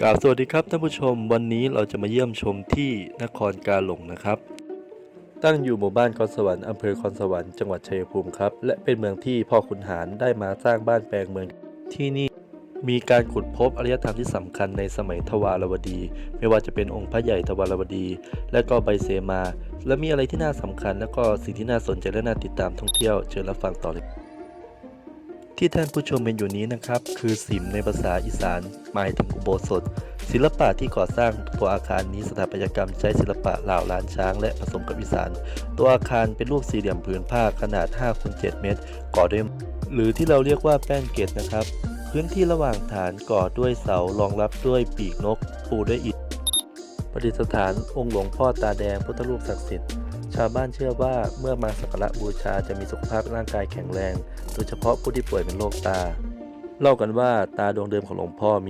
กราบสวัสดีครับท่านผู้ชมวันนี้เราจะมาเยี่ยมชมที่นครกาหลงนะครับ ตั้งอยู่หมู่บ้านคอนสวรรค์อำเภอคอนสวรรค์จังหวัดชัยภูมิครับ และเป็นเมืองที่พ่อขุนหารได้มาสร้างบ้านแปลงเมืองที่นี่มีการขุดพบอารยธรรมที่สำคัญในสมัยทวารวดี ไม่ว่าจะเป็นองค์พระใหญ่ทวารวดี และก็ใบเสมา และมีอะไรที่น่าสำคัญ และก็สิ่งที่น่าสนใจและน่าติดตามท่องเที่ยวเชิญรับฟังต่อเลย ที่ท่านผู้ชมเห็นอยู่นี้นะครับ คือสิมในภาษาอีสานหมายถึงอุโบสถ ศิลปะที่ก่อสร้างตัวอาคารนี้สถาปัตยกรรมใช้ศิลปะเหล่าล้านช้าง และผสมกับอีสาน ตัวอาคารเป็นรูปสี่เหลี่ยมผืนผ้าขนาด5คูณ7เมตร ก่อด้วยหรือที่เราเรียกว่าแป้นเกตนะครับ พื้นที่ระหว่างฐานก่อด้วยเสารองรับด้วยปีกนก ปูด้วยอิฐประดิษฐานองค์หลวงพ่อตาแดงพุทธรูปศักดิ์สิทธิ์ ชาวบ้านเชื่อว่าเมื่อมาสักการะบูชาจะมีสุขภาพร่างกายแข็งแรง โดยเฉพาะผู้ที่ป่วยเป็นโรคตา เล่ากันว่าตาดวงเดิมของหลวงพ่อมี